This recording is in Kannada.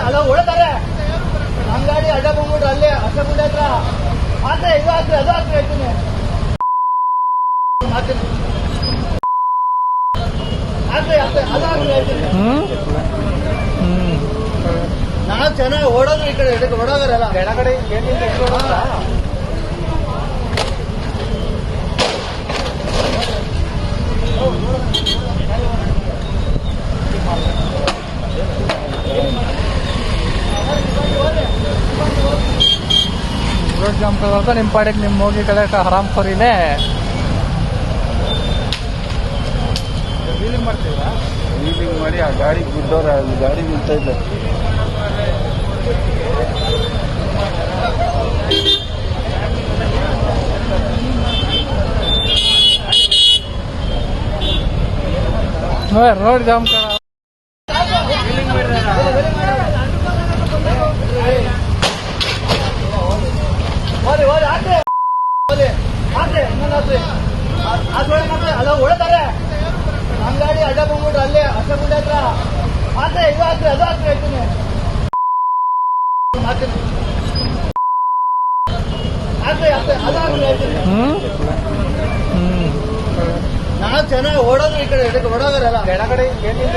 ಅಲ್ಲ ಹೊಡ್ತಾರೆ ಗಾಡಿ ಅಡ್ಡ ಬಂದ್ಬಿಟ್ರೆ ಅಲ್ಲೇ ಹತ್ರ ಆಚೆ ಇದು ಆಚೆ ಅದು ಆಚೆ ಹೇಳ್ತೀನಿ ನಾವು ಚೆನ್ನಾಗಿ ಓಡೋದು ಈ ಕಡೆ ಇದಕ್ಕೆ ಓಡೋದ್ರಲ್ಲ ಕೆಳಗಡೆ ಗೇಟಿಂದ ರೋಡ್ ಜಾಮ್ ಕಳ್ದಾಗ ನಿಮ್ಮ ಪಾಡಿಗೆ ನಿಮ್ಮ ಹೋಗಿ ಕಡೆ ಹರಾಮ್ ಖೋರಿನೇ ವೀಲಿಂಗ್ ಮಾಡ್ತೀರಾ ವೀಲಿಂಗ್ ಮಾಡಿ ಆ ಗಾಡಿಗೆ ಬಿದ್ದವ್ರೆ ಅಲ್ಲಿ ಗಾಡಿ ನಿಂತೈತೆ ರೋಡ್ ಜಾಮ್ ಕಳ ಆಚೆ ಇನ್ನೊಂದು ಆಚೆ ಆಚೆ ಮತ್ತೆ ಅಲ್ಲ ಹೊಡ್ತಾರೆ ನಮ್ಮ ಗಾಡಿ ಅಡ್ಡ ಬಂದ್ಬಿಟ್ರೆ ಅಲ್ಲೇ ಅಷ್ಟಗುಂಡೆ ಹತ್ರ. ಆದ್ರೆ ಇದು ಹಾಕ್ರಿ ಅದು ಆಚೆ ಹೇಳ್ತೀನಿ. ಅದು ನಾವು ಚೆನ್ನಾಗಿ ಓಡೋದು ಈ ಕಡೆ ಇದಕ್ಕೆ ಓಡೋದ್ರಲ್ಲ. ಎಡಗಡೆ ಗೇಟಿಂದ